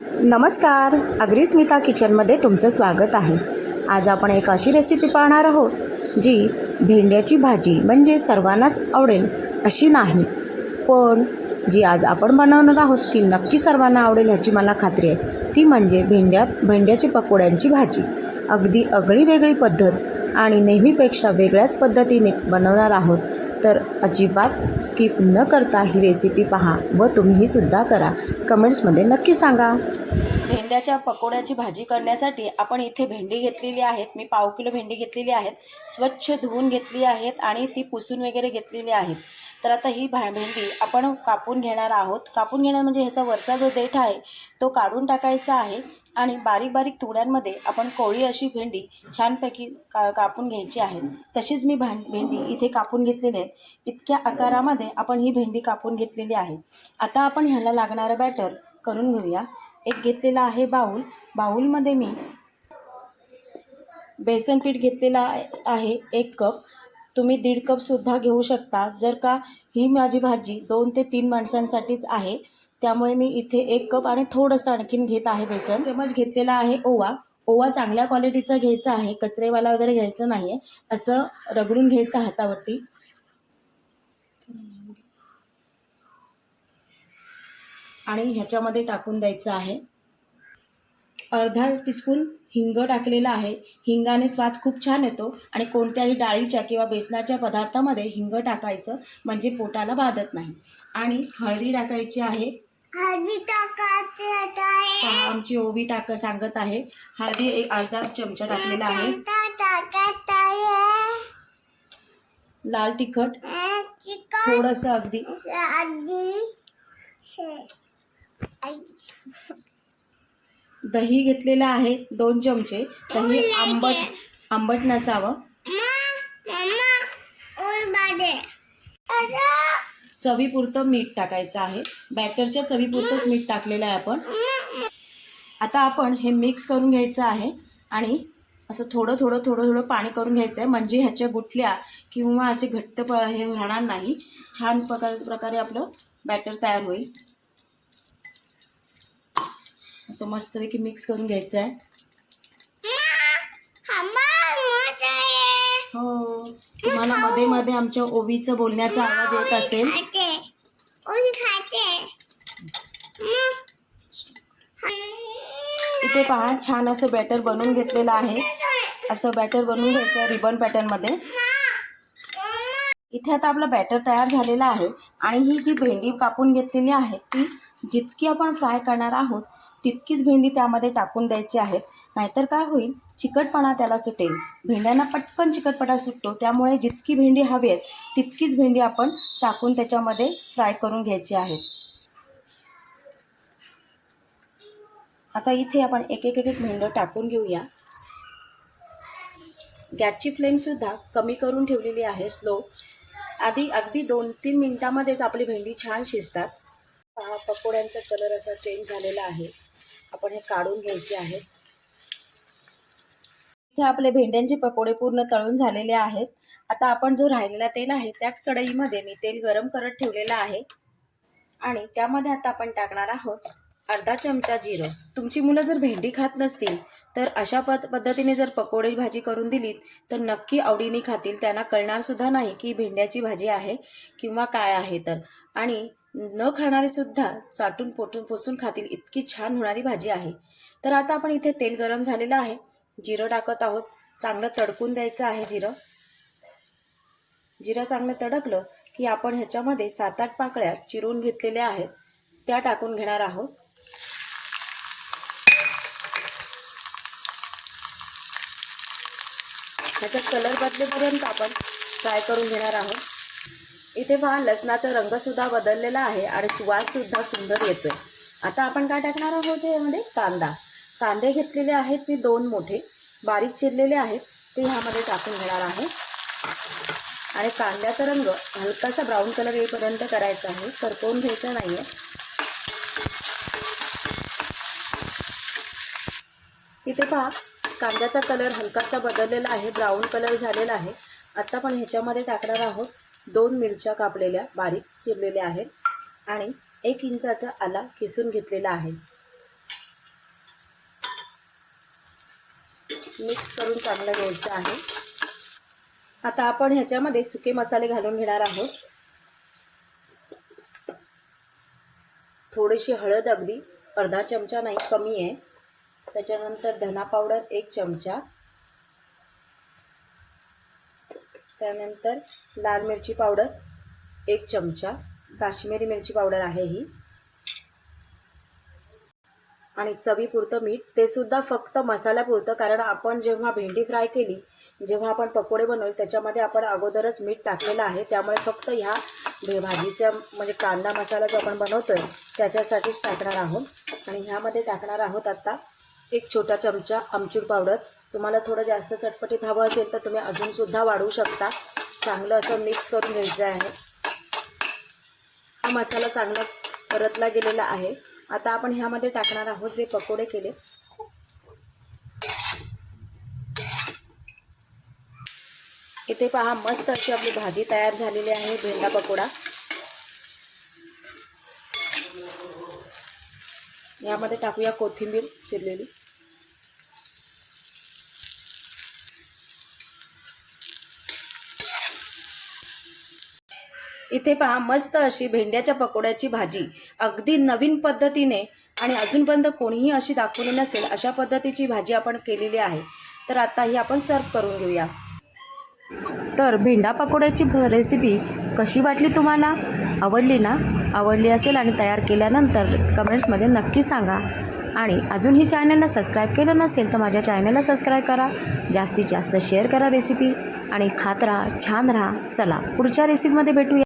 नमस्कार. अग्रिस्मिता किचनमध्ये तुमचं स्वागत आहे. आज आपण एक अशी रेसिपी पाहणार आहोत जी भेंड्याची भाजी म्हणजे सर्वांनाच आवडेल अशी नाही. पण जी आज आपण बनवणार आहोत ती नक्की सर्वांना आवडेल ह्याची मला खात्री आहे. ती म्हणजे भेंड्या भेंड्याची पकोड्यांची भाजी. अगदी अगळी वेगळी पद्धत आणि नेहमीपेक्षा वेगळ्याच पद्धतीने बनवणार आहोत. तर अजिबात स्किप न करता ही रेसिपी पहा व तुम्हीसुद्धा करा. कमेंट्समध्ये नक्की सांगा. भेंड्याच्या पकोड्याची भाजी करण्यासाठी आपण इथे भेंडी घेतलेली आहेत. मी पाव किलो भेंडी घेतलेली आहेत. स्वच्छ धुवून घेतली आहेत आणि ती पुसून वगैरे घेतलेली आहेत. तर आता ही भा भेंडी आपण कापून घेणार आहोत. कापून घेणार म्हणजे ह्याचा वरचा जो देठ आहे तो काढून टाकायचा आहे आणि बारीक बारीक तुकड्यांमध्ये आपण कोळी अशी भेंडी छानपैकी का कापून घ्यायची आहे. तशीच मी भां भेंडी इथे कापून घेतलेली आहे. इतक्या आकारामध्ये आपण ही भेंडी कापून घेतलेली आहे. आता आपण ह्याला लागणारं बॅटर करून घेऊया. एक घेतलेला आहे बाऊल. बाऊलमध्ये मी बेसन पीठ घेतलेला आहे एक कप. तुम्ही दीड कपसुद्धा घेऊ शकता. जर का ही माझी भाजी दोन ते तीन माणसांसाठीच आहे त्यामुळे मी इथे एक कप आणि थोडंसं आणखीन घेत आहे बेसन. चमच घेतलेला आहे ओवा. ओवा चांगल्या क्वालिटीचा घ्यायचा आहे. कचरेवाला वगैरे घ्यायचं नाही आहे असं रगडून घ्यायचं हातावरती. आणि ह्याच्यामध्ये टाकून द्यायचं आहे. अर्धा टीस्पून हिंग टाकलेला आहे. हिंगाने स्वाद खूप छान येतो आणि कोणत्याही डाळीच्या किंवा बेसनाच्या पदार्थामध्ये हिंग टाकायचं म्हणजे पोटाला बाधत नाही. आणि हळदी टाकायची आहे. हळदी टाकायची आमची ओवी टाक सांगत आहे. हळदी एक अर्धा चमचा टाकलेला आहे. लाल तिखट. थोडंसं अगदी. दही घेतलेलं आहे दोन चमचे. दही आंबट आंबट नसावं. चवीपुरतं मीठ टाकायचं आहे. बॅटरच्या चवीपुरतंच मीठ टाकलेलं आहे आपण. आता आपण हे मिक्स करून घ्यायचं आहे आणि असं थोडं थोडं थोडं थोडं पाणी करून घ्यायचं आहे. म्हणजे ह्याच्या गुठल्या किंवा असे घट्ट प हे राहणार नाही. छान प्रकार प्रकारे आपलं बॅटर तयार होईल. असं मस्तपैकी मिक्स करून घ्यायचं आहे. हो तुम्हाला मध्ये मध्ये आमच्या ओवीचं बोलण्याचा आवाज येत असेल. इथे पहा छान असं बॅटर बनवून घेतलेलं आहे. असं बॅटर बनवून घ्यायचं आहे रिबन पॅटर्नमध्ये इथे आता आपलं बॅटर तयार झालेलं आहे आणि ही जी भेंडी कापून घेतलेली आहे ती जितकी आपण फ्राय करणार आहोत तितकीच भेंडी त्यामध्ये टाकून द्यायची आहे. नाहीतर काय होईल? चिकटपणा त्याला सुटेल. भेंड्यांना पटकन चिकटपणा सुटतो. त्यामुळे जितकी भेंडी हवी आहेत तितकीच भेंडी आपण टाकून त्याच्यामध्ये फ्राय करून घ्यायची आहे. आता इथे आपण एक एक एक एक भेंडं टाकून घेऊया. गॅसची फ्लेमसुद्धा कमी करून ठेवलेली आहे स्लो आधी अगदी दोन तीन मिनटामध्येच आपली भेंडी छान शिजतात. पहा पकोड्यांचा कलर असा चेंज झालेला आहे. आपण हे काढून घ्यायचे आहे इथे आपले भेंड्यांचे पकोडे पूर्ण तळून झालेले आहेत. आता आपण जो राहिलेला तेल आहे त्याच कढईमध्ये मी तेल गरम करत ठेवलेलं आहे. आणि त्यामध्ये आता आपण टाकणार आहोत अर्धा चमचा जिरं. तुमची मुलं जर भेंडी खात नसतील तर अशा पद पद्धतीने जर पकोडे भाजी करून दिलीत तर नक्की आवडीने खातील. त्यांना कळणार सुद्धा नाही की भेंड्याची भाजी आहे किंवा काय आहे तर. आणि न खाणारे सुद्धा चाटून पोटून पोसून खातील इतकी छान होणारी भाजी आहे. तर आता आपण इथे तेल गरम झालेलं आहे. जिरं टाकत आहोत. चांगलं तडकून द्यायचं आहे जिरं. जिरं चांगलं तडकलं की आपण ह्याच्यामध्ये सात आठ पाकळ्या चिरून घेतलेल्या आहेत. त्या टाकून घेणार आहोत. ह्याचा कलर बदलेपर्यंत आपण फ्राय करून घेणार आहोत. इथे पहा लसणाचा रंगसुद्धा बदललेला आहे आणि सुवाससुद्धा सुंदर येतो आहे आता आपण काय टाकणार आहोत यामध्ये? कांदा. कांदे घेतलेले आहेत मी दोन मोठे. बारीक चिरलेले आहेत. ते ह्यामध्ये टाकून घेणार आहे. आणि कांद्याचा रंग हलकासा ब्राऊन कलर येईपर्यंत करायचा आहे. करपवून घ्यायचा नाही आहे इथे पहा कांद्याचा कलर हलकासा बदललेला आहे. ब्राऊन कलर झालेला आहे. आत्ता पण ह्याच्यामध्ये टाकणार आहोत दोन मिरच्या कापलेल्या बारीक चिरलेल्या आहेत आणि एक इंचाचा आला किसून घेतलेला आहे. मिक्स करून चांगलं घ्यायचं आहे. आता आपण ह्याच्यामध्ये सुके मसाले घालून घेणार आहोत. थोडीशी हळद अगदी अर्धा चमचा नाही कमी आहे. त्याच्यानंतर धना पावडर एक चमचा. त्यानंतर लाल मिरची पावडर एक चमचा. काश्मीरी मिरची पावडर आहे ही. आणि चवीपुरतं मीठ ते सुद्धा फक्त मसाल्यापुरतं कारण आपण जेव्हा भेंडी फ्राय केली जेव्हा आपण पकोडे बनवले त्याच्यामध्ये आपण अगोदरच मीठ टाकलेलं आहे. त्यामुळे फक्त ह्या भाजीच्या म्हणजे कांदा मसाला जो आपण बनवतोय त्याच्यासाठीच टाकणार आहोत. आणि ह्यामध्ये टाकणार आहोत आता एक छोटा चमचा आमचूर पावडर. तुम्हाला थोडं जास्त चटपटीत हवं असेल तर तुम्ही अजूनसुद्धा वाढवू शकता. चांगलं असं मिक्स करून घ्यायचं आहे. हा मसाला चांगला परतला गेलेला आहे. आता आपण ह्यामध्ये टाकणार आहोत जे पकोडे केले. इथे पहा मस्त अशी आपली भाजी तयार झालेली आहे भेंडा पकोडा. यामध्ये टाकूया कोथिंबीर चिरलेली. इथे पहा मस्त अशी भेंड्याच्या पकोड्याची भाजी. अगदी नवीन पद्धतीने आणि अजूनपर्यंत कोणीही अशी दाखवली नसेल अशा पद्धतीची भाजी आपण केलेली आहे. तर आता ही आपण सर्व करून घेऊया. तर भेंडा पकोड्याची रेसिपी कशी वाटली तुम्हाला? आवडली ना? आवडली असेल आणि तयार केल्यानंतर कमेंट्समध्ये नक्की सांगा. आणि अजूनही चॅनलला सबस्क्राईब केलं नसेल तर माझ्या चॅनलला सबस्क्राईब करा. जास्तीत जास्त शेअर करा रेसिपी आणि खात राहा छान राहा. चला पुढच्या रेसिपीमध्ये भेटूया.